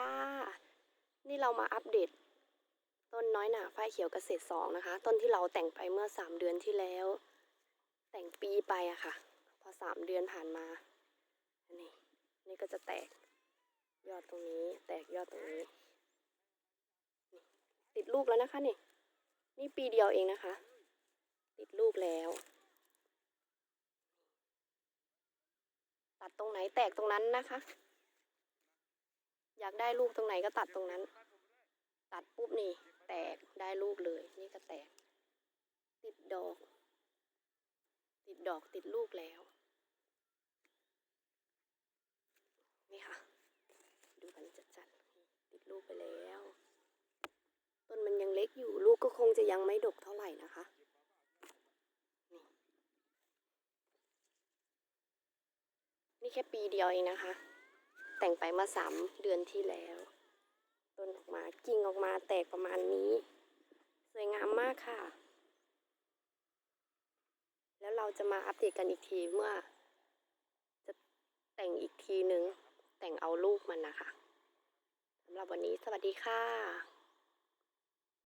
ค่ะ นี่เรามาอัปเดต ต้นน้อยหนาฝ้ายเขียวเกษตรสองนะคะ ต้นที่เราแต่งไปเมื่อสามเดือนที่แล้ว แต่งปีไปอะค่ะ พอสามเดือนผ่านมาอันนี่นี่ก็จะแตกยอดตรงนี้ แตกยอดตรงนี้นติดลูกแล้วนะคะนี่ นี่ปีเดียวเองนะคะ ติดลูกแล้ว ตัดตรงไหนแตกตรงนั้นนะคะ อยากได้ลูกตรงไหนก็ตัดตรงนั้น ตัดปุ๊บนี่แตกได้ลูกเลย นี่ก็แตก ติดดอก ติดดอกติดลูกแล้ว นี่ค่ะ ดูกันจัดๆติดลูกไปแล้ว ต้นมันยังเล็กอยู่ลูกก็คงจะยังไม่ดกเท่าไหร่นะคะนี่นี่แค่ปีเดียวเองนะคะ แต่งไปเมื่อสามเดือนที่แล้ว ต้นออกมากิ่งออกมาแตกประมาณนี้ สวยงามมากค่ะ แล้วเราจะมาอัปเดตกันอีกทีเมื่อ จะแต่งอีกทีนึง แต่งเอาลูกมันนะคะสำหรับวันนี้สวัสดีค่ะ